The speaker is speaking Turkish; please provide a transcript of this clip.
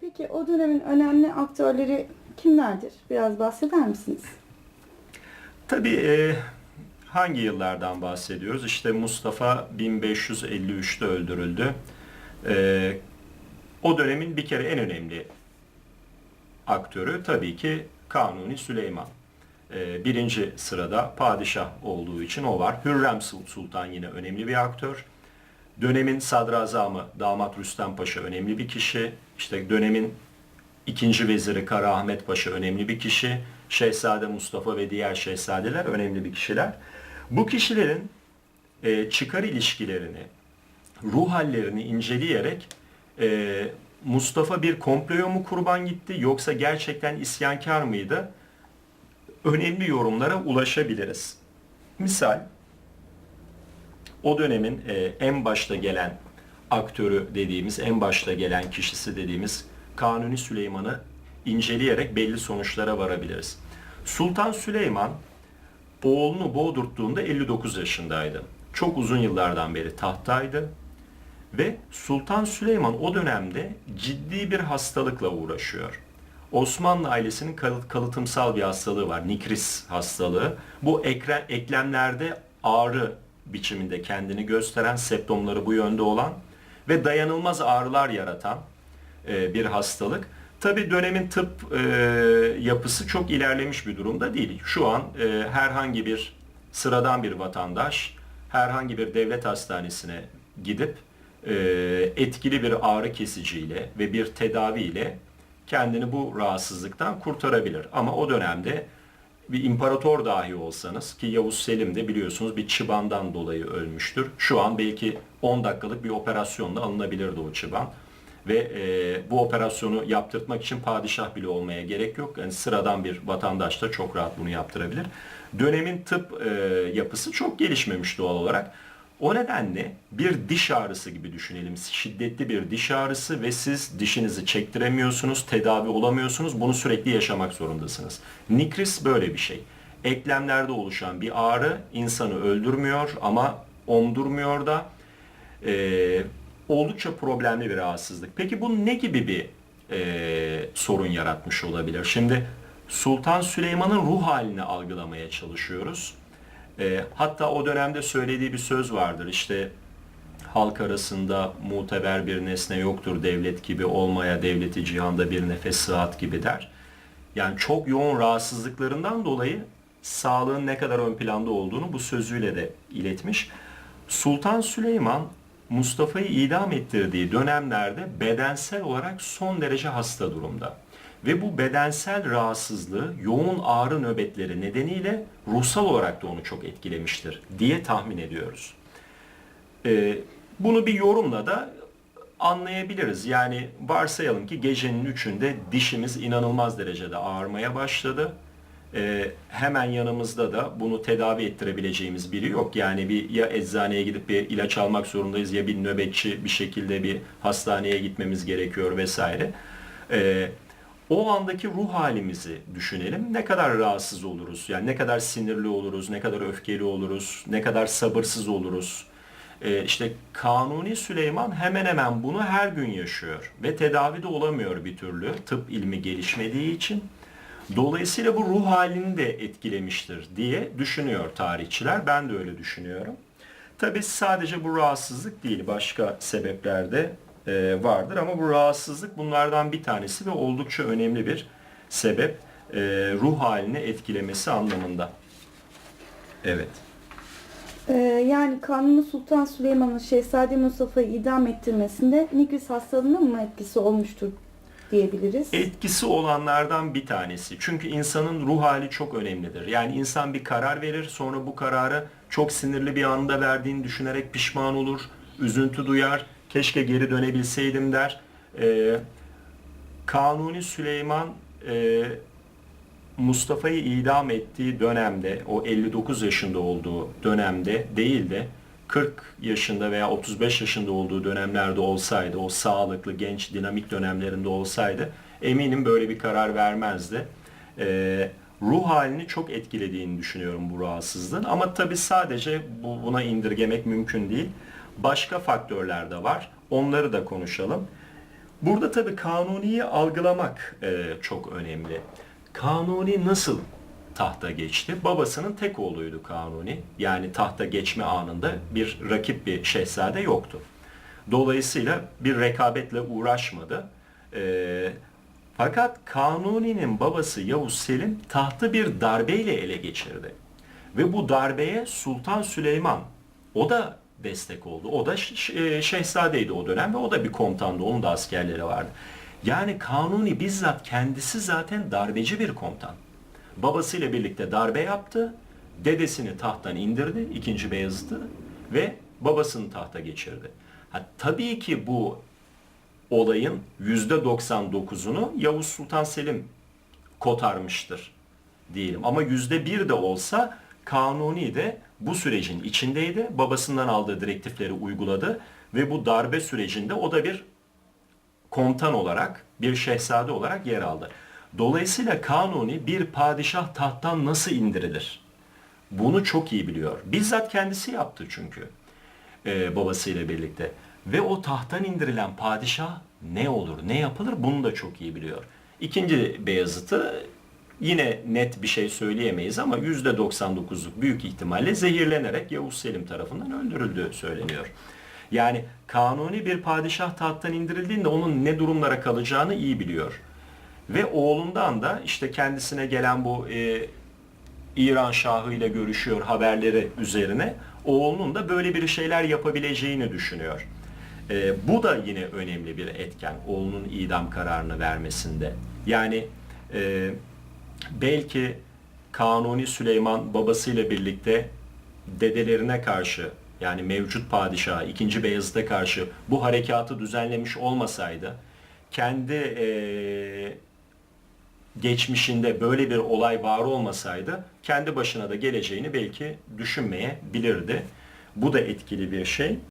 Peki o dönemin önemli aktörleri kimlerdir? Biraz bahseder misiniz? Tabii e, hangi yıllardan bahsediyoruz? İşte Mustafa 1553'te öldürüldü. E, o dönemin bir kere en önemli aktörü tabii ki Kanuni Süleyman. E, birinci sırada padişah olduğu için o var. Hürrem Sultan yine önemli bir aktör. Dönemin sadrazamı Damat Rüstem Paşa önemli bir kişi. İşte dönemin ikinci veziri Kara Ahmet Paşa önemli bir kişi. Şehzade Mustafa ve diğer şehzadeler önemli bir kişiler. Bu kişilerin e, çıkar ilişkilerini, ruh hallerini inceleyerek e, Mustafa bir komploya mı kurban gitti yoksa gerçekten isyankar mıydı? Önemli yorumlara ulaşabiliriz. Misal o dönemin e, en başta gelen aktörü dediğimiz, en başta gelen kişisi dediğimiz Kanuni Süleyman'ı inceleyerek belli sonuçlara varabiliriz. Sultan Süleyman oğlunu boğdurttuğunda 59 yaşındaydı. Çok uzun yıllardan beri tahttaydı. Ve Sultan Süleyman o dönemde ciddi bir hastalıkla uğraşıyor. Osmanlı ailesinin kalı- kalıtımsal bir hastalığı var. Nikris hastalığı. Bu ekre, eklemlerde ağrı biçiminde kendini gösteren, septomları bu yönde olan ve dayanılmaz ağrılar yaratan e, bir hastalık. Tabi dönemin tıp e, yapısı çok ilerlemiş bir durumda değil. Şu an e, herhangi bir sıradan bir vatandaş herhangi bir devlet hastanesine gidip e, etkili bir ağrı kesiciyle ve bir tedaviyle kendini bu rahatsızlıktan kurtarabilir. Ama o dönemde bir imparator dahi olsanız ki Yavuz Selim de biliyorsunuz bir çıbandan dolayı ölmüştür. Şu an belki 10 dakikalık bir operasyonla alınabilirdi o çıban. Ve e, bu operasyonu yaptırtmak için padişah bile olmaya gerek yok. Yani sıradan bir vatandaş da çok rahat bunu yaptırabilir. Dönemin tıp e, yapısı çok gelişmemiş doğal olarak. O nedenle bir diş ağrısı gibi düşünelim. Şiddetli bir diş ağrısı ve siz dişinizi çektiremiyorsunuz, tedavi olamıyorsunuz. Bunu sürekli yaşamak zorundasınız. Nikris böyle bir şey. Eklemlerde oluşan bir ağrı insanı öldürmüyor ama omdurmuyor da. Ee, oldukça problemli bir rahatsızlık. Peki bu ne gibi bir e, sorun yaratmış olabilir? Şimdi Sultan Süleyman'ın ruh halini algılamaya çalışıyoruz. E, hatta o dönemde söylediği bir söz vardır. İşte halk arasında muteber bir nesne yoktur devlet gibi olmaya devleti cihanda bir nefes sıhhat gibi der. Yani çok yoğun rahatsızlıklarından dolayı sağlığın ne kadar ön planda olduğunu bu sözüyle de iletmiş. Sultan Süleyman Mustafa'yı idam ettirdiği dönemlerde bedensel olarak son derece hasta durumda. Ve bu bedensel rahatsızlığı yoğun ağrı nöbetleri nedeniyle ruhsal olarak da onu çok etkilemiştir diye tahmin ediyoruz. Ee, bunu bir yorumla da anlayabiliriz. Yani varsayalım ki gecenin üçünde dişimiz inanılmaz derecede ağrımaya başladı. Ee, hemen yanımızda da bunu tedavi ettirebileceğimiz biri yok. Yani bir ya eczaneye gidip bir ilaç almak zorundayız ya bir nöbetçi bir şekilde bir hastaneye gitmemiz gerekiyor vesaire. Ee, o andaki ruh halimizi düşünelim. Ne kadar rahatsız oluruz? Yani ne kadar sinirli oluruz, ne kadar öfkeli oluruz, ne kadar sabırsız oluruz. Ee, işte Kanuni Süleyman hemen hemen bunu her gün yaşıyor ve tedavide olamıyor bir türlü tıp ilmi gelişmediği için. Dolayısıyla bu ruh halini de etkilemiştir diye düşünüyor tarihçiler. Ben de öyle düşünüyorum. Tabii sadece bu rahatsızlık değil, başka sebepler de e, vardır ama bu rahatsızlık bunlardan bir tanesi ve oldukça önemli bir sebep e, ruh halini etkilemesi anlamında. Evet. Ee, yani Kanuni Sultan Süleyman'ın Şehzade Mustafa'yı idam ettirmesinde Nigris hastalığının mı etkisi olmuştur diyebiliriz? Etkisi olanlardan bir tanesi. Çünkü insanın ruh hali çok önemlidir. Yani insan bir karar verir, sonra bu kararı çok sinirli bir anda verdiğini düşünerek pişman olur, üzüntü duyar, keşke geri dönebilseydim der. Ee, Kanuni Süleyman e, Mustafa'yı idam ettiği dönemde, o 59 yaşında olduğu dönemde değil de 40 yaşında veya 35 yaşında olduğu dönemlerde olsaydı, o sağlıklı, genç, dinamik dönemlerinde olsaydı eminim böyle bir karar vermezdi. Ee, ruh halini çok etkilediğini düşünüyorum bu rahatsızlığın. Ama tabii sadece bu, buna indirgemek mümkün değil. Başka faktörler de var. Onları da konuşalım. Burada tabii Kanuni'yi algılamak e, çok önemli. Kanuni nasıl tahta geçti? Babasının tek oğluydu Kanuni. Yani tahta geçme anında bir rakip bir şehzade yoktu. Dolayısıyla bir rekabetle uğraşmadı. E, fakat Kanuni'nin babası Yavuz Selim tahtı bir darbeyle ele geçirdi. Ve bu darbeye Sultan Süleyman o da destek oldu. O da e, şehzadeydi o dönem ve o da bir komutandı. Onun da askerleri vardı. Yani Kanuni bizzat kendisi zaten darbeci bir komutan. Babasıyla birlikte darbe yaptı. Dedesini tahttan indirdi, ikinci Beyazıt'ı ve babasını tahta geçirdi. Ha, tabii ki bu olayın %99'unu Yavuz Sultan Selim kotarmıştır diyelim. Ama yüzde bir de olsa Kanuni de bu sürecin içindeydi. Babasından aldığı direktifleri uyguladı ve bu darbe sürecinde o da bir komutan olarak, bir şehzade olarak yer aldı. Dolayısıyla Kanuni bir padişah tahttan nasıl indirilir? Bunu çok iyi biliyor. Bizzat kendisi yaptı çünkü e, babasıyla birlikte. Ve o tahttan indirilen padişah ne olur, ne yapılır bunu da çok iyi biliyor. İkinci Beyazıt'ı yine net bir şey söyleyemeyiz ama %99'luk büyük ihtimalle zehirlenerek Yavuz Selim tarafından öldürüldüğü söyleniyor. Yani kanuni bir padişah tahttan indirildiğinde onun ne durumlara kalacağını iyi biliyor. Ve oğlundan da işte kendisine gelen bu e, İran Şahı ile görüşüyor haberleri üzerine oğlunun da böyle bir şeyler yapabileceğini düşünüyor. Ee, bu da yine önemli bir etken oğlunun idam kararını vermesinde. Yani e, belki Kanuni Süleyman babasıyla birlikte dedelerine karşı yani mevcut padişah 2. Beyazıt'a karşı bu harekatı düzenlemiş olmasaydı kendi e, geçmişinde böyle bir olay var olmasaydı kendi başına da geleceğini belki düşünmeyebilirdi. Bu da etkili bir şey.